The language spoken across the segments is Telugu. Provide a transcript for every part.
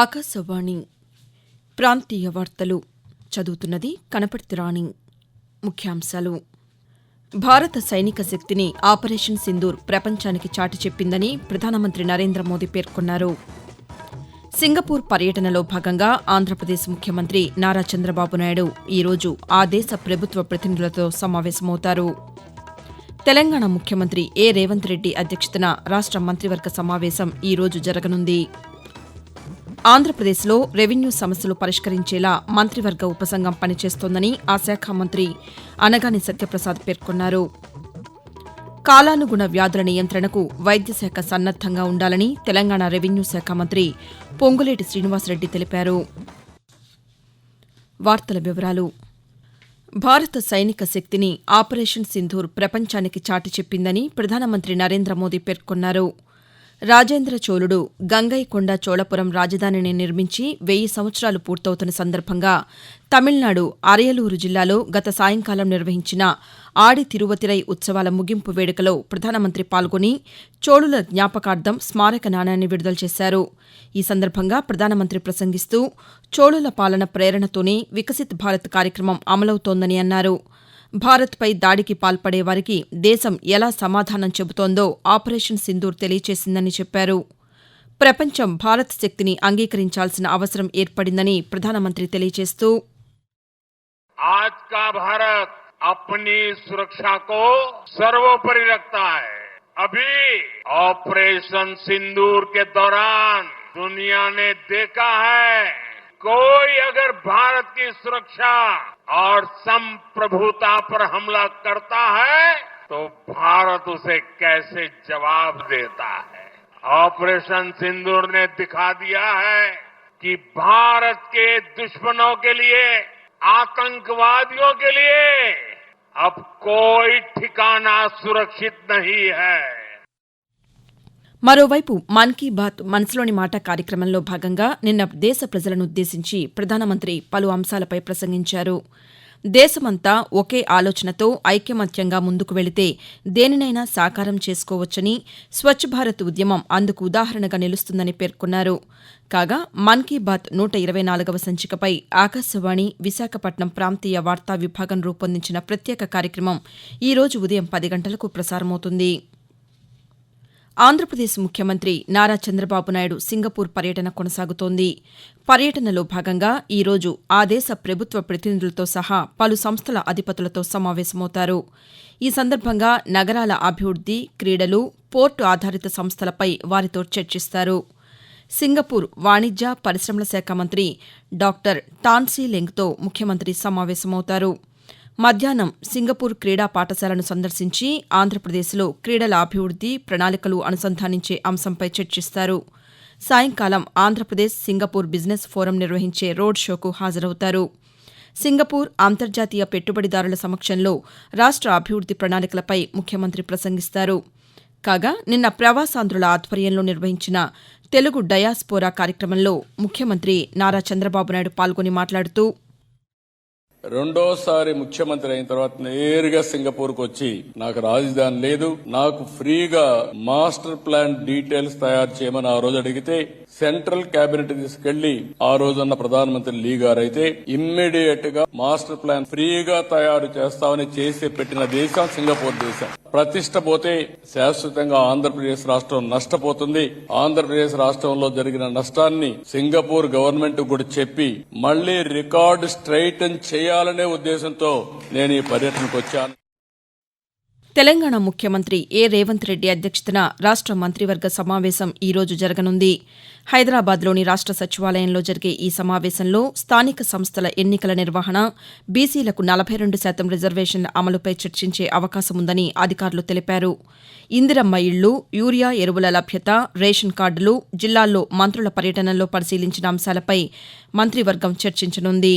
ఆకాశవాణి ప్రాంతీయ వార్తలు చదువుతున్నది కనపర్తి రాణి. ముఖ్యాంశాలు. భారత సైనిక శక్తిని ఆపరేషన్ సింధూర్ ప్రపంచానికి చాటి చెప్పిందని ప్రధానమంత్రి నరేంద్ర మోదీ పేర్కొన్నారు. సింగపూర్ పర్యటనలో భాగంగా ఆంధ్రప్రదేశ్ ముఖ్యమంత్రి నారా చంద్రబాబు నాయుడు ఈరోజు ఆ దేశ ప్రభుత్వ ప్రతినిధులతో సమావేశమవుతారు. తెలంగాణ ముఖ్యమంత్రి ఏ రేవంత్ రెడ్డి అధ్యక్షతన రాష్ట మంత్రివర్గ సమావేశం ఈరోజు జరగనుంది. ఆంధ్రప్రదేశ్లో రెవెన్యూ సమస్యలు పరిష్కరించేలా మంత్రివర్గ ఉపసంఘం పనిచేస్తోందని ఆ శాఖ మంత్రి అనగాని సత్యప్రసాద్ పేర్కొన్నారు. కాలానుగుణ వ్యాధుల నియంత్రణకు వైద్యశాఖ సన్నద్దంగా ఉండాలని తెలంగాణ రెవెన్యూ శాఖ మంత్రి పొంగులేటి శ్రీనివాసరెడ్డి తెలిపారు. వార్తల వివరాలు. భారత సైనిక శక్తిని ఆపరేషన్ సింధూర్ ప్రపంచానికి చాటి చెప్పిందని ప్రధానమంత్రి నరేంద్ర మోదీ పేర్కొన్నారు. రాజేంద్ర చోళుడు గంగైకొండ చోళపురం రాజధానిని నిర్మించి వెయ్యి సంవత్సరాలు పూర్తవుతున్న సందర్భంగా తమిళనాడు అరయలూరు జిల్లాలో గత సాయంకాలం నిర్వహించిన ఆడి తిరువతిరై ఉత్సవాల ముగింపు వేడుకలో ప్రధానమంత్రి పాల్గొని చోళుల జ్ఞాపకార్థం స్మారక నాణ్యాన్ని విడుదల చేశారు. ఈ సందర్భంగా ప్రధానమంత్రి ప్రసంగిస్తూ చోళుల పాలన ప్రేరణతోనే వికసిత్ భారత్ కార్యక్రమం అమలవుతోందని అన్నారు. భారత్పై దాడికి పాల్పడే వారికి దేశం ఎలా సమాధానం చెబుతోందో ఆపరేషన్ సింధూర్ తెలియచేసిందని చెప్పారు ప్రపంచం భారత్ శక్తిని అంగీకరించాల్సిన అవసరం ఏర్పడిందని ప్రధానమంత్రి తెలియజేస్తూ आज का भारत अपनी सुरक्षा को सर्वोपरि रखता है अभी ऑपरेशन सिंदूर के दौरान दुनिया ने देखा है कोई अगर भारत की सुरक्षा और संप्रभुता पर हमला करता है तो भारत उसे कैसे जवाब देता है? ऑपरेशन सिंदूर ने दिखा दिया है कि भारत के दुश्मनों के लिए, आतंकवादियों के लिए अब कोई ठिकाना सुरक्षित नहीं है। మరోవైపు మన్ కీ బాత్ మనసులోని మాట కార్యక్రమంలో భాగంగా నిన్న దేశ ప్రజలను ఉద్దేశించి ప్రధానమంత్రి పలు అంశాలపై ప్రసంగించారు. దేశమంతా ఒకే ఆలోచనతో ఐకమత్యంగా ముందుకు వెళితే దేనినైనా సాకారం చేసుకోవచ్చని స్వచ్ఛ భారత్ ఉద్యమం అందుకు ఉదాహరణగా నిలుస్తుందని పేర్కొన్నారు. కాగా మన్ కీ బాత్ నూట ఇరవై నాలుగవ సంచికపై ఆకాశవాణి విశాఖపట్నం ప్రాంతీయ వార్తా విభాగం రూపొందించిన ప్రత్యేక కార్యక్రమం ఈ రోజు ఉదయం పది గంటలకు ప్రసారమవుతుంది. ఆంధ్రప్రదేశ్ ముఖ్యమంత్రి నారా చంద్రబాబు నాయుడు సింగపూర్ పర్యటన కొనసాగుతోంది. పర్యటనలో భాగంగా ఈరోజు ఆ దేశ ప్రభుత్వ ప్రతినిధులతో సహా పలు సంస్థల అధిపతులతో సమావేశమవుతారు. ఈ సందర్భంగా నగరాల అభివృద్ది క్రీడలు పోర్టు ఆధారిత సంస్థలపై వారితో చర్చిస్తారు. సింగపూర్ వాణిజ్య పరిశ్రమల శాఖ మంత్రి డాక్టర్ టాన్సీ లెంగ్తో ముఖ్యమంత్రి సమావేశమవుతారు. మధ్యాహ్నం సింగపూర్ క్రీడా పాఠశాలను సందర్శించి ఆంధ్రప్రదేశ్లో క్రీడల అభివృద్ది ప్రణాళికలు అనుసంధానించే అంశంపై చర్చిస్తారు. సాయంకాలం ఆంధ్రప్రదేశ్ సింగపూర్ బిజినెస్ ఫోరం నిర్వహించే రోడ్ షోకు హాజరవుతారు. సింగపూర్ అంతర్జాతీయ పెట్టుబడిదారుల సమక్షంలో రాష్ట అభివృద్ది ప్రణాళికలపై ముఖ్యమంత్రి ప్రసంగిస్తారు. కాగా నిన్న ప్రవాసాంధ్రుల ఆధ్వర్యంలో నిర్వహించిన తెలుగు డయాస్పోరా కార్యక్రమంలో ముఖ్యమంత్రి నారా చంద్రబాబు నాయుడు పాల్గొని మాట్లాడుతూ రెండోసారి ముఖ్యమంత్రి అయిన తర్వాత నేరుగా సింగపూర్కు వచ్చి నాకు రాజధాని లేదు నాకు ఫ్రీగా మాస్టర్ ప్లాన్ డీటెయిల్స్ తయారు చేయమని ఆ రోజు అడిగితే సెంట్రల్ కేబినెట్ తీసుకెళ్ళి ఆ రోజున్న ప్రధానమంత్రి లీ గారైతే ఇమ్మీడియట్గా మాస్టర్ ప్లాన్ ఫ్రీగా తయారు చేస్తామని చేసి పెట్టిన దేశం సింగపూర్ దేశం. ప్రతిష్ట పోతే శాశ్వతంగా ఆంధ్రప్రదేశ్ రాష్ట్రం నష్టపోతుంది. ఆంధ్రప్రదేశ్ రాష్ట్రంలో జరిగిన నష్టాన్ని సింగపూర్ గవర్నమెంట్ కూడా చెప్పి మళ్ళీ రికార్డు స్ట్రైటన్ చేయాలనే ఉద్దేశంతో నేను ఈ పర్యటనకు వచ్చాను. తెలంగాణ ముఖ్యమంత్రి ఏ రేవంత్ రెడ్డి అధ్యక్షతన రాష్ట మంత్రివర్గ సమావేశం ఈ రోజు జరగనుంది. హైదరాబాద్లోని రాష్ట సచివాలయంలో జరిగే ఈ సమావేశంలో స్థానిక సంస్థల ఎన్నికల నిర్వహణ బీసీలకు నలభై రెండు శాతం రిజర్వేషన్ల అమలుపై చర్చించే అవకాశం ఉందని అధికారులు తెలిపారు. ఇందిరమ్మ ఇళ్ళు యూరియా ఎరువుల లభ్యత రేషన్ కార్డులు జిల్లాల్లో మంత్రుల పర్యటనలో పరిశీలించిన అంశాలపై మంత్రివర్గం చర్చించనుంది.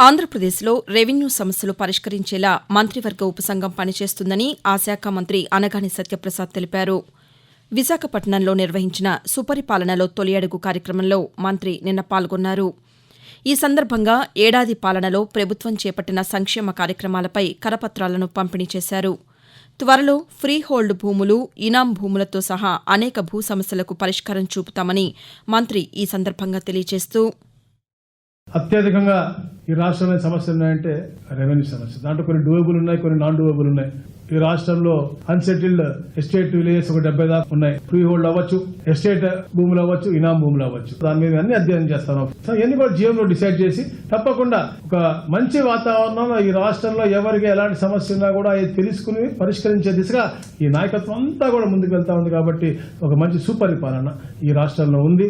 ఆంధ్రప్రదేశ్లో రెవెన్యూ సమస్యలు పరిష్కరించేలా మంత్రివర్గ ఉపసంఘం పనిచేస్తుందని ఆ శాఖ మంత్రి అనగాని సత్యప్రసాద్ తెలిపారు. విశాఖపట్నంలో నిర్వహించిన సుపరిపాలనలో తొలి అడుగు కార్యక్రమంలో మంత్రి నిన్న పాల్గొన్నారు. ఈ సందర్భంగా ఏడాది పాలనలో ప్రభుత్వం చేపట్టిన సంక్షేమ కార్యక్రమాలపై కరపత్రాలను పంపిణీ చేశారు. త్వరలో ఫ్రీ హోల్డ్ భూములు ఇనాం భూములతో సహా అనేక భూ సమస్యలకు పరిష్కారం చూపుతామని మంత్రి ఈ సందర్భంగా తెలియజేస్తూ అత్యధికంగా ఈ రాష్ట్రంలో సమస్యలు ఉన్నాయంటే రెవెన్యూ సమస్య. దాంట్లో కొన్ని డూయబుల్ ఉన్నాయి కొన్ని నాన్ డూయబుల్ ఉన్నాయి. ఈ రాష్ట్రంలో అన్సెటిల్డ్ ఎస్టేట్ విలేజెస్ ఒక డెబ్బై దాకా ఉన్నాయి. ఫ్రీ హోల్డ్ అవ్వచ్చు ఎస్టేట్ భూములు అవ్వచ్చు ఇనాం భూములు అవ్వచ్చు. దాని మీద అన్ని అధ్యయనం చేస్తాను. సో ఇవన్నీ కూడా జీఎంలో డిసైడ్ చేసి తప్పకుండా ఒక మంచి వాతావరణంలో ఈ రాష్ట్రంలో ఎవరికి ఎలాంటి సమస్య ఉన్నా కూడా అది తెలుసుకుని పరిష్కరించే దిశగా ఈ నాయకత్వం అంతా కూడా ముందుకు వెళ్తా ఉంది కాబట్టి ఒక మంచి సుపరిపాలన ఈ రాష్ట్రంలో ఉంది.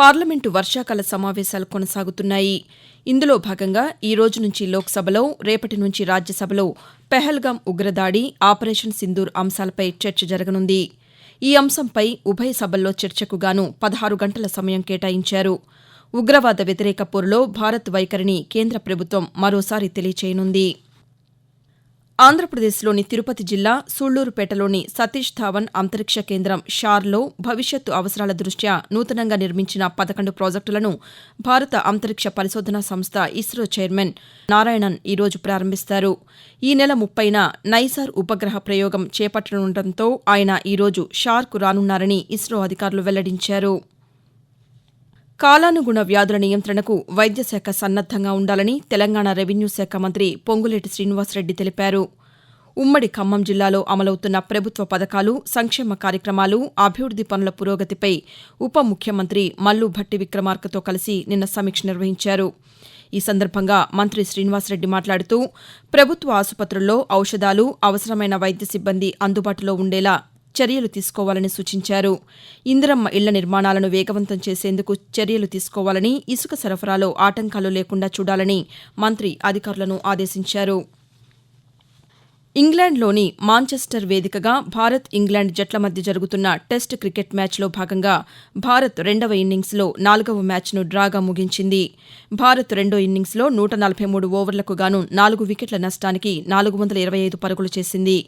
పార్లమెంటు వర్షాకాల సమావేశాలు కొనసాగుతున్నాయి. ఇందులో భాగంగా ఈ రోజు నుంచి లోక్సభలో రేపటి నుంచి రాజ్యసభలో పెహల్గాం ఉగ్రదాడి ఆపరేషన్ సింధూర్ అంశాలపై చర్చ జరగనుంది. ఈ అంశంపై ఉభయ సభల్లో చర్చకు గాను పదహారు గంటల సమయం కేటాయించారు. ఉగ్రవాద వ్యతిరేక పోరులో భారత్ వైఖరిని కేంద్ర ప్రభుత్వం మరోసారి తెలియచేయనుంది. ఆంధ్రప్రదేశ్లోని తిరుపతి జిల్లా సూళ్ళూరుపేటలోని సతీష్ ధావన్ అంతరిక్ష కేంద్రం షార్లో భవిష్యత్తు అవసరాల దృష్ట్యా నూతనంగా నిర్మించిన పదకొండు ప్రాజెక్టులను భారత అంతరిక్ష పరిశోధనా సంస్థ ఇస్రో చైర్మన్ నారాయణన్ ఈరోజు ప్రారంభిస్తారు. ఈ నెల ముప్పైన నైసార్ ఉపగ్రహ ప్రయోగం చేపట్టనుండటంతో ఆయన ఈరోజు షార్కు రానున్నారని ఇస్రో అధికారులు వెల్లడించారు. కాలానుగుణ వ్యాధుల నియంత్రణకు వైద్య శాఖ సన్నద్దంగా ఉండాలని తెలంగాణ రెవెన్యూ శాఖ మంత్రి పొంగులేటి శ్రీనివాసరెడ్డి తెలిపారు. ఉమ్మడి ఖమ్మం జిల్లాలో అమలవుతున్న ప్రభుత్వ పథకాలు సంక్షేమ కార్యక్రమాలు అభివృద్ది పనుల పురోగతిపై ఉప ముఖ్యమంత్రి మల్లు భట్టి విక్రమార్కతో కలిసి నిన్న సమీక్ష నిర్వహించారు. ఈ సందర్భంగా మంత్రి శ్రీనివాసరెడ్డి మాట్లాడుతూ ప్రభుత్వ ఆసుపత్రుల్లో ఔషధాలు అవసరమైన వైద్య సిబ్బంది అందుబాటులో ఉండేలా చర్యలు తీసుకోవాలని సూచించారు. ఇందిరమ్మ ఇళ్ళ నిర్మాణాలను వేగవంతం చేసేందుకు చర్యలు తీసుకోవాలని ఇసుక సరఫరాలో ఆటంకాలు లేకుండా చూడాలని మంత్రి అధికారులను ఆదేశించారు. ఇంగ్లాండ్లోని మాంచెస్టర్ వేదికగా భారత్ ఇంగ్లాండ్ జట్ల మధ్య జరుగుతున్న టెస్ట్ క్రికెట్ మ్యాచ్లో భాగంగా భారత్ రెండవ ఇన్నింగ్స్లో నాలుగవ మ్యాచ్ను డ్రాగా ముగించింది. భారత్ రెండో ఇన్నింగ్స్లో నూట నలభై మూడు ఓవర్లకు గాను నాలుగు వికెట్ల నష్టానికి నాలుగు వందల ఇరవై ఐదు పరుగులు చేసింది.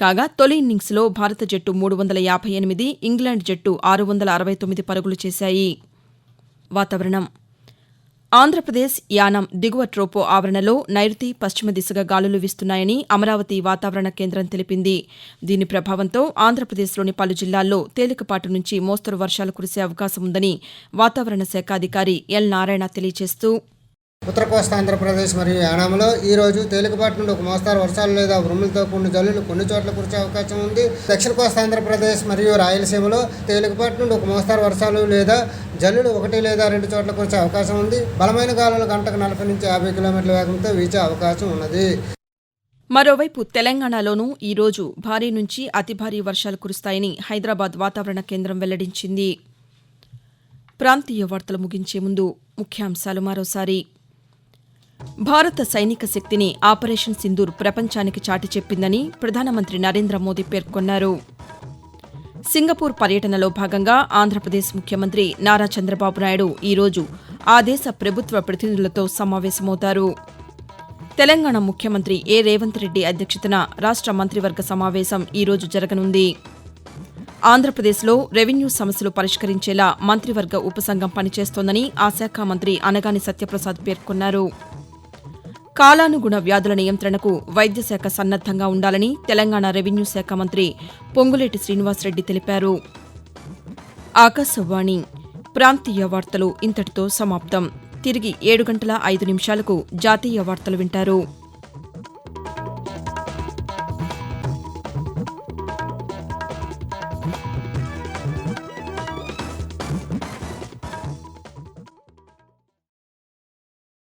కాగా తొలి ఇన్నింగ్స్లో భారత జట్టు మూడు వందల యాభై ఎనిమిది ఇంగ్లాండ్ జట్టు ఆరు వందల అరవై తొమ్మిది పరుగులు చేశాయి. వాతావరణం ఆంధ్రప్రదేశ్ యానం దిగువ ట్రోపో ఆవరణలో నైరుతి పశ్చిమ దిశగా గాలులు వీస్తున్నాయని అమరావతి వాతావరణ కేంద్రం తెలిపింది. దీని ప్రభావంతో ఆంధ్రప్రదేశ్లోని పలు జిల్లాల్లో తేలికపాటి నుంచి మోస్తరు వర్షాలు కురిసే అవకాశం ఉందని వాతావరణ శాఖ అధికారి ఎల్ నారాయణ తెలియజేస్తూ ఉత్తర కోస్తా ఆంధ్రప్రదేశ్ మరియు యానాములో ఈ రోజు తేలికపాటి నుండి ఒక మోస్తారు వర్షాలు లేదా ఉరుములతో కూడిన జల్లులు కొన్ని చోట్ల కురిసే అవకాశం ఉంది. దక్షిణ కోస్తా ఆంధ్రప్రదేశ్ మరియు రాయలసీమలో తేలికపాటి నుండి ఒక మోస్తారు వర్షాలు లేదా జల్లులు ఒకటి లేదా రెండు చోట్ల కురిసే అవకాశం ఉంది. బలమైన గాలులు గంటకు నలభై నుంచి యాభై కిలోమీటర్ల వేగంతో వీచే అవకాశం ఉన్నది. మరోవైపు తెలంగాణలోనూ ఈ రోజు భారీ నుంచి అతి భారీ వర్షాలు కురుస్తాయని హైదరాబాద్ వాతావరణ కేంద్రం వెల్లడించింది. ప్రాంతీయ వార్తలు ముగించే ముందు ముఖ్యాంశాలు మరోసారి. భారత సైనిక శక్తిని ఆపరేషన్ సింధూర్ ప్రపంచానికి చాటి చెప్పిందని ప్రధానమంత్రి నరేంద్ర మోదీ పేర్కొన్నారు. సింగపూర్ పర్యటనలో భాగంగా ఆంధ్రప్రదేశ్ ముఖ్యమంత్రి నారా చంద్రబాబు నాయుడు ఈరోజు ఆ దేశ ప్రభుత్వ ప్రతినిధులతో సమావేశమవుతారు. తెలంగాణ ముఖ్యమంత్రి ఏ రేవంత్ రెడ్డి అధ్యక్షతన రాష్ట మంత్రివర్గ సమావేశం ఈరోజు జరగనుంది. ఆంధ్రప్రదేశ్లో రెవెన్యూ సమస్యలు పరిష్కరించేలా మంత్రివర్గ ఉపసంఘం పనిచేస్తోందని ఆ శాఖ మంత్రి అనగాని సత్యప్రసాద్ పేర్కొన్నారు. కాలానుగుణ వ్యాధుల నియంత్రణకు వైద్య శాఖ సన్నద్దంగా ఉండాలని తెలంగాణ రెవెన్యూ శాఖ మంత్రి పొంగులేటి శ్రీనివాసరెడ్డి తెలిపారు. ఆకాశవాణి ప్రాంతీయ వార్తలు ఇంతటితో సమాప్తం. తిరిగి ఏడు గంటల ఐదు నిమిషాలకు జాతీయ వార్తలు వింటారు.